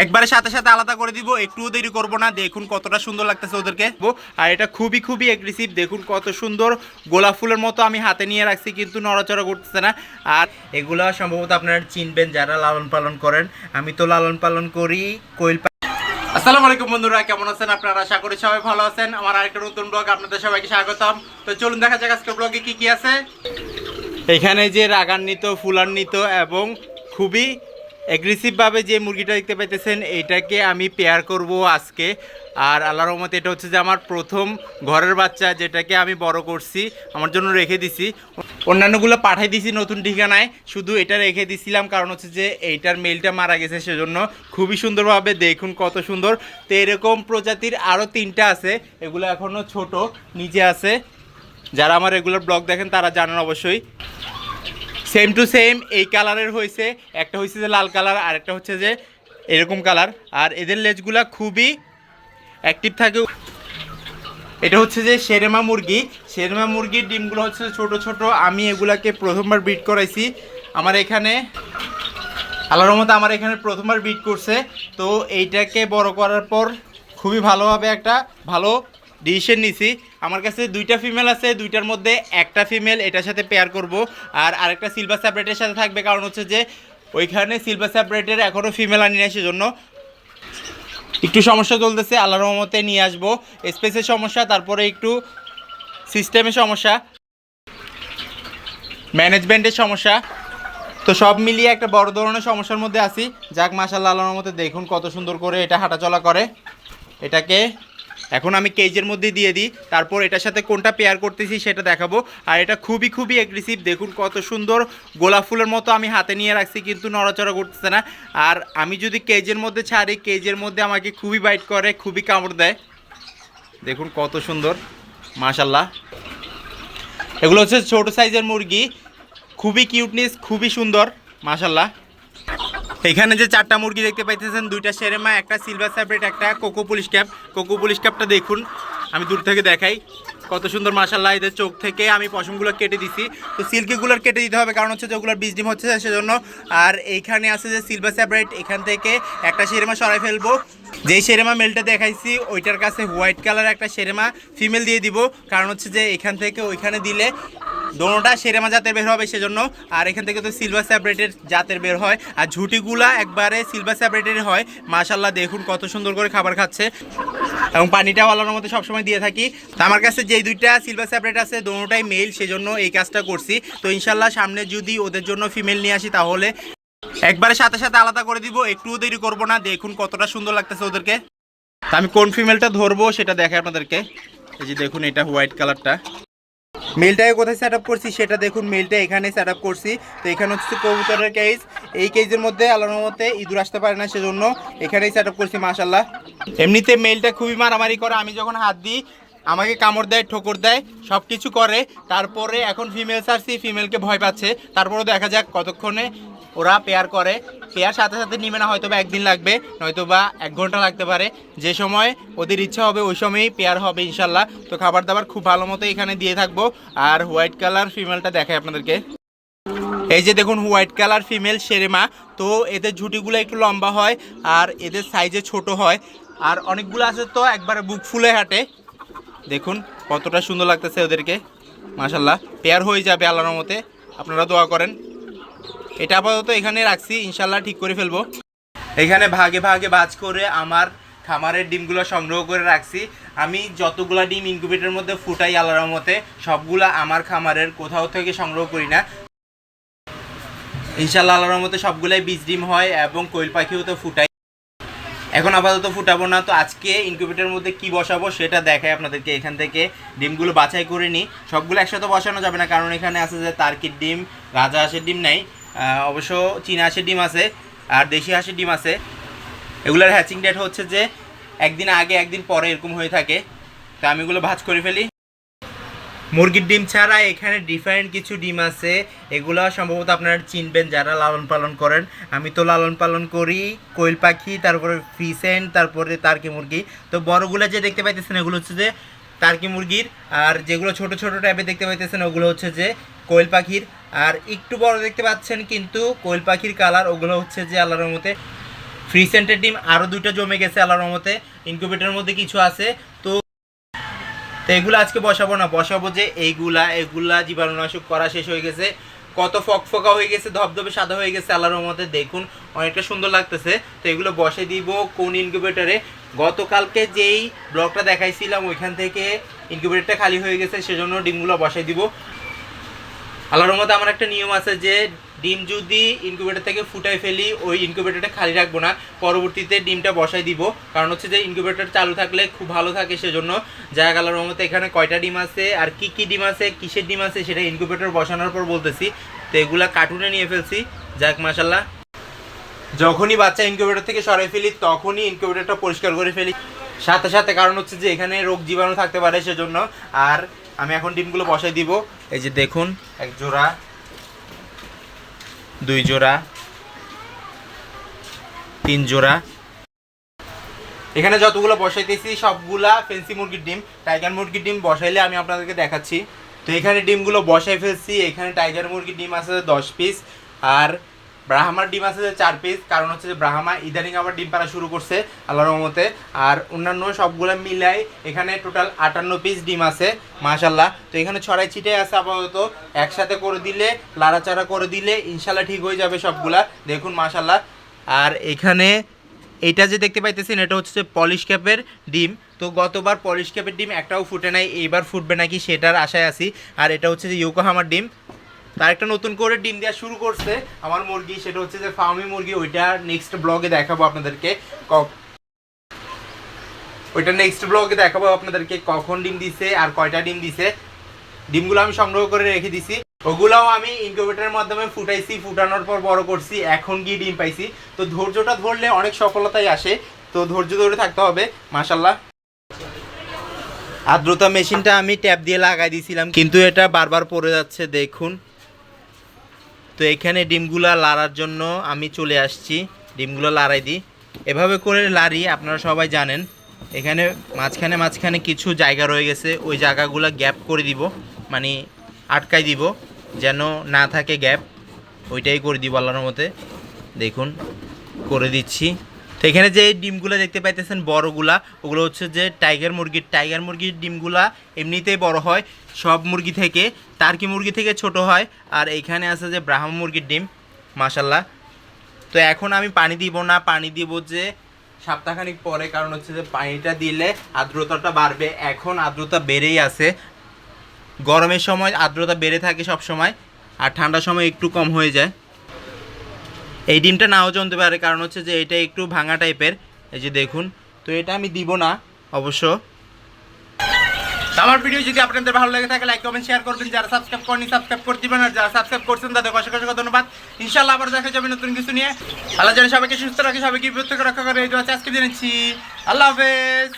একবারে সাথে সাথে আলাদা করে দিব, একটুও দেরি করব না। দেখুন কতটা সুন্দর লাগতেছে ওদেরকে। আর এটা খুবই খুবই অ্যাগ্রেসিভ দেখুন কত সুন্দর গোলাপ ফুলের মতো আমি হাতে নিয়ে রাখছি, কিন্তু নড়াচড়া করতেছে না। আর এগুলা সম্ভবত আপনারা চিনবেন যারা লালন পালন করেন। আমি তো লালন পালন করি, কোয়েল আসসালামু আলাইকুম বন্ধুরা, কেমন আছেন আপনারা? আশা করি সবাই ভালো আছেন। আমার আরেকটা নতুন ব্লগ আপনাদের সবাইকে স্বাগতম। তো চলুন দেখা যাক আজকে ব্লগে কি কি আছে। এখানে যে রাগান্বিত, ফুলান্বিত এবং খুবই অ্যাগ্রেসিভভাবে যে মুরগিটা দেখতে পাইতেছেন, এইটাকে আমি পেয়ার করব আজকে। আর আল্লাহর রহমতে এটা হচ্ছে যে আমার প্রথম ঘরের বাচ্চা, যেটাকে আমি বড় করছি, আমার জন্য রেখে দিছি। অন্যান্যগুলো পাঠাই দিছি নতুন ঠিকানায়, শুধু এটা রেখে দিছিলাম, কারণ হচ্ছে যে এইটার মেলটা মারা গেছে সেজন্য। খুবই সুন্দরভাবে দেখুন কত সুন্দর। তো এরকম প্রজাতির আরও তিনটা আছে, এগুলো এখনও ছোট, নিচে আছে। যারা আমার রেগুলার ব্লগ দেখেন, তারা জানেন অবশ্যই। সেম টু সেম এই কালারের হয়েছে। একটা হয়েছে যে লাল কালার আর একটা হচ্ছে যে এরকম কালার আর এদের লেজগুলা খুবই অ্যাক্টিভ থাকে। এটা হচ্ছে যে শেরেমা মুরগি। শেরেমা মুরগির ডিমগুলো হচ্ছে ছোট ছোট। আমি এগুলাকে প্রথমবার বিট করাইছি। আমার এখানে, আল্লাহর রহমতে আমার এখানে প্রথমবার বিট করছে। তো এইটাকে বড় করার পর খুবই ভালোভাবে একটা ভালো ডিসিশন নিছি। আমার কাছে দুইটা ফিমেল আছে, দুইটার মধ্যে একটা ফিমেল এটার সাথে পেয়ার করব। আর আরেকটা সিলভার স্যাপারেটের সাথে থাকবে, কারণ হচ্ছে যে ওইখানে সিলভার স্যাপারেটের এখনও ফিমেল আনি না সেজন্য একটু সমস্যা চলতেছে, আল্লাহ রহমতে নিয়ে আসব। স্পেসের সমস্যা, তারপরে একটু সিস্টেমের সমস্যা। ম্যানেজমেন্টের সমস্যা। তো সব মিলিয়ে একটা বড় ধরনের সমস্যার মধ্যে আছি। যাক মাসাল্লাহ আল্লাহর মধ্যে দেখুন কত সুন্দর করে এটা হাঁটাচলা করে। এটাকে এখন আমি কেজের মধ্যে দিয়ে দিই, তারপর এটার সাথে কোনটা পেয়ার করতেছি সেটা দেখাবো। আর এটা খুবই খুবই অ্যাগ্রেসিভ দেখুন কত সুন্দর গোলাপ ফুলের মতো আমি হাতে নিয়ে রাখছি, কিন্তু নড়াচড়া করতেছে না। আর আমি যদি কেজের মধ্যে ছাড়ি কেজের মধ্যে আমাকে খুবই বাইট করে, খুবই কামড় দেয়। দেখুন কত সুন্দর মাশাল্লাহ এগুলো হচ্ছে ছোটো সাইজের মুরগি, খুবই কিউটনেস খুবই সুন্দর মাশাল্লাহ এখানে যে চারটা মুরগি দেখতে পাইতেছেন, দুইটা সেরেমা একটা সিলভার স্যাপারেট একটা coco police cap coco police ক্যাপটা দেখুন, আমি দূর থেকে দেখাই। কত সুন্দর মাশাল্লাহ এদের চোখ থেকে আমি পশমগুলো কেটে দিছি। তো সিল্কিগুলোর কেটে দিতে হবে, কারণ হচ্ছে যে ওগুলোর বীজ ডিম হচ্ছে সেজন্য। আর এইখানে আছে যে সিলভার স্যাপারেট এখান থেকে একটা সেরেমা সরাই ফেলব। যেই সেরেমা মেলটা দেখাইছি, ওইটার কাছে হোয়াইট কালার একটা সেরেমা ফিমেল দিয়ে দিব। কারণ হচ্ছে যে এখান থেকে ওইখানে দিলে দোনোটা সেরেমা জাতের বের হবে সেজন্য। আর এখান থেকে তো সিলভার স্যাপারেটের জাতের বের হয়। আর ঝুটিগুলা একবারে সিলভার স্যাপারেটের হয়। মাশাল্লাহ দেখুন কত সুন্দর করে খাবার খাচ্ছে। এবং পানিটাও আলানোর মধ্যে সবসময় দিয়ে থাকি। তো আমার কাছে যেই দুইটা সিলভার স্যাপারেট আছে, দোনোটাই মেল সেজন্য এই কাজটা করছি। তো ইনশাল্লাহ সামনে যদি ওদের জন্য ফিমেল নিয়ে আসি, তাহলে একবারে সাথে সাথে আলাদা করে দিব। একটুও দেরি করব না। দেখুন কতটা সুন্দর লাগতেছে ওদেরকে। তা আমি কোন ফিমেলটা ধরবো, সেটা দেখাই আপনাদেরকে। এই যে দেখুন, এটা হোয়াইট কালারটা মেলটাকে কোথায় সেট আপ করছি সেটা দেখুন, মেলটা এখানে সেট আপ করছি। তো এখানে হচ্ছে কবুতরের কেজ এই কেজের মধ্যে আল্লাহর মধ্যে ইঁদুর আসতে পারে না, সেজন্য এখানেই সেট আপ করছি মাশাল্লাহ এমনিতে মেলটা খুবই মারামারি করে। আমি যখন হাত দিই আমাকে কামড় দেয়, ঠোকর দেয় সব কিছু করে। তারপরে এখন ফিমেল ছাড়ছি ফিমেলকে ভয় পাচ্ছে। তারপরেও দেখা যাক কতক্ষণে ওরা পেয়ার করে। পেয়ার সাথে সাথে নিবে না হয়তো বা একদিন লাগবে নয়তো বা এক ঘণ্টা লাগতে পারে। যে সময় ওদের ইচ্ছা হবে, ওই সময়ই পেয়ার হবে, ইনশাল্লাহ। তো খাবার দাবার খুব ভালো মতো এখানে দিয়ে থাকব। আর হোয়াইট কালার ফিমেলটা দেখায় আপনাদেরকে। এই যে দেখুন হোয়াইট কালার ফিমেল শেরেমা তো এদের ঝুটিগুলো একটু লম্বা হয়, আর এদের সাইজে ছোট হয়। আর অনেকগুলো আছে তো, একবারে বুক ফুলে হাঁটে। দেখুন, কতটা সুন্দর লাগতেছে ওদেরকে। মাশাল্লাহ পেয়ার হয়ে যাবে আল্লাহর মতে আপনারা দোয়া করেন। এটা আপাতত এখানে রাখছি ইনশাল্লাহ ঠিক করে ফেলব। এখানে ভাগে ভাগে বাজ করে আমার খামারের ডিমগুলো সংগ্রহ করে রাখছি। আমি যতগুলা ডিম ইনকিউবেটরের মধ্যে ফুটাই আল্লাহর রহমতে, সবগুলা আমার খামারের কোথাও থেকে সংগ্রহ করি না। ইনশাল্লাহ আল্লাহর রহমতে সবগুলাই বীজ ডিম হয় এবং কোয়েল পাখিও তো ফুটাই। এখন আপাতত ফুটাবো না, তো আজকে ইনকিউবেটার মধ্যে কি বসাবো সেটা দেখায় আপনাদেরকে। এখান থেকে ডিমগুলো বাছাই করে নিই। সবগুলো একসাথে বসানো যাবে না, কারণ এখানে আছে যে তার্কির ডিম, রাজা হাঁসের ডিম নেই অবশ্য চীনা হাঁসের ডিম আছে আর দেশি হাঁসের ডিম আছে। এগুলোর হ্যাচিং ডেট হচ্ছে যে একদিন আগে, একদিন পরে এরকম হয়ে থাকে। তো আমি এগুলো ভাজ করে ফেলি। মুরগির ডিম ছাড়া এখানে ডিফারেন্ট কিছু ডিম আছে। এগুলো সম্ভবত আপনারা চিনবেন যারা লালন পালন করেন। আমি তো লালন পালন করি, কোয়েল পাখি, তারপরে ফিসেন্ট তারপরে তার্কি মুরগি। তো বড়গুলো যে দেখতে পাইতেছেন, এগুলো হচ্ছে যে টার্কি মুরগির। আর যেগুলো ছোট ছোট টাইপের দেখতে পাইতেছেন, ওগুলো হচ্ছে যে কোয়েল পাখির। আর একটু বড় দেখতে পাচ্ছেন কিন্তু কোয়েল পাখির কালার ওগুলো হচ্ছে যে আল্লাহর মতে ফ্রি সেন্টের ডিম আরও দুইটা জমে গেছে আল্লাহর মতে ইনকিউবেটরের মধ্যে কিছু আছে। তো এগুলো আজকে বসাবো না, বসাবো যে এইগুলা, এগুলা জীবাণুনাশক করা শেষ হয়ে গেছে। কত ফকফকা হয়ে গেছে, ধবধবে সাদা হয়ে গেছে, আল্লাহর রহমতে দেখুন অনেকটা সুন্দর লাগতেছে। তো এগুলো বসে দিব কোন ইনকিউবেটরে। গতকালকে যেই ব্লগটা দেখাইছিলাম, ওইখান থেকে ইনকিউবেটরটা খালি হয়ে গেছে, সেজন্য ডিমগুলো বসাই দিব। আল্লাহর রহমতে আমার একটা নিয়ম আছে যে ডিম যদি ইনকিউবেটর থেকে ফুটাই ফেলি, ওই ইনকিউবেটরটা খালি রাখব না। পরবর্তীতে ডিমটা বসাই দিব। কারণ হচ্ছে যে ইনকিউবেটর চালু থাকলে খুব ভালো থাকে সেজন্য। জায়গা আল্লাহর রহমতে এখানে কয়টা ডিম আছে, আর কি কি ডিম আছে, কিসের ডিম আছে সেটা ইনকিউবেটর বসানোর পর বলতেছি। তো এগুলা কার্টুনে নিয়ে ফেলছি। যাক মাসাল্লাহ যখনই বাচ্চা ইনকিউবেটর থেকে সরাই ফেলি, তখনই ইনকিউবেটরটা পরিষ্কার করে ফেলি। সাথে সাথে কারণ হচ্ছে যে এখানে রোগ জীবাণু থাকতে পারে সেজন্য। আর আমি এখন ডিমগুলো বসাই দিব। এই যে দেখুন, এক জোড়া দুই জোড়া, তিন জোড়া। এখানে যতগুলো বসাইতেছি, সবগুলা ফেন্সি মুরগির ডিম। টাইগার মুরগির ডিম বসাইলে আমি আপনাদেরকে দেখাচ্ছি। তো এখানে ডিমগুলো বসাই ফেলছি। এখানে টাইগার মুরগির ডিম আছে দশ পিস আর ব্রাহ্মার ডিম আছে যে চার পিস কারণ হচ্ছে যে ব্রাহ্মা ইদানিং আবার ডিম পাড়া শুরু করছে, আল্লাহর রহমতে। আর অন্যান্য সবগুলো মিলাই এখানে টোটাল আটান্ন পিস ডিম আছে মাশাল্লাহ তো এখানে ছড়াই ছিটে আছে আপাতত। একসাথে করে দিলে, লাড়াচাড়া করে দিলে ইনশাল্লাহ ঠিক হয়ে যাবে সবগুলা। দেখুন মাশাল্লাহ আর এখানে এটা যে দেখতে পাইতেছেন, এটা হচ্ছে পলিশ ক্যাপের ডিম। তো গতবার পলিশ ক্যাপের ডিম একটাও ফুটে নাই, এইবার ফুটবে নাকি সেটার আশায় আছি। আর এটা হচ্ছে যে ইউকোহামার ডিম। তার একটা নতুন করে ডিম দেওয়া শুরু করছে আমার মুরগি, সেটা হচ্ছে যে ফার্মি মুরগি, ওইটা নেক্সট ব্লগে দেখাবো আপনাদেরকে ওইটা নেক্সট ব্লগে দেখাবো আপনাদেরকে কখন ডিম দিছে আর কয়টা ডিম দিছে। ডিমগুলো আমি সংগ্রহ করে রেখে দিছি। ওগুলাও আমি ইনকিউবেটরের মাধ্যমে ফুটাইছি, ফুটানোর পর বড় করছি, এখন গিয়ে ডিম পাইছি। তো ধৈর্যটা ধরলে অনেক সফলতাই আসে, তো ধৈর্য ধরে থাকতে হবে মাশাল্লাহ আর্দ্রতা মেশিনটা আমি ট্যাপ দিয়ে লাগাই দিয়েছিলাম কিন্তু এটা বারবার পড়ে যাচ্ছে, দেখুন। তো এখানে ডিমগুলা লাড়ার জন্য আমি চলে আসছি। ডিমগুলো লাড়াই দিই। এভাবে করে লাড়ি, আপনারা সবাই জানেন। এখানে মাঝখানে মাঝখানে কিছু জায়গা রয়ে গেছে। ওই জায়গাগুলো গ্যাপ করে দিব। মানে আটকাই দিব, যেন না থাকে গ্যাপ। ওইটাই করে দিব আল্লাহর মতে দেখুন, করে দিচ্ছি। তো এখানে যে ডিমগুলো দেখতে পাইতেছেন বড়গুলা, ওগুলো হচ্ছে যে টাইগার মুরগির টাইগার মুরগির ডিমগুলা এমনিতেই বড় হয় সব মুরগি থেকে। টার্কি মুরগি থেকে ছোট হয়? আর এইখানে আছে যে ব্রাহ্ম মুরগির ডিম মাশাল্লাহ তো এখন আমি পানি দিব না, পানি দিব যে সপ্তাহখানিক পরে, কারণ হচ্ছে যে পানিটা দিলে আর্দ্রতাটা বাড়বে। এখন আর্দ্রতা বেড়েই আছে। গরমের সময় আর্দ্রতা বেড়ে থাকে সব সময় আর ঠান্ডার সময় একটু কম হয়ে যায়। এই ডিমটা নাও জমতে পারে, কারণ হচ্ছে যে এটা একটু ভাঙা টাইপের। এই যে দেখুন, তো এটা আমি দিব না, অবশ্য। আমার ভিডিও যদি আপনাদের ভালো লাগে থাকে লাইক কমেন্ট শেয়ার করবেন। যারা সাবস্ক্রাইব করেনি সাবস্ক্রাইব করে দিবেন, আর যারা সাবস্ক্রাইব করছেন তাদের অসংখ্য অসংখ্য ধন্যবাদ। ইনশাল্লাহ আবার দেখা যাবে নতুন কিছু নিয়ে। আল্লাহ যেন সবাইকে সুস্থ রাখে, সবাইকে বিপদ থেকে রক্ষা করে। এই আজকে জেনেছি আল্লাহ হাফেজ।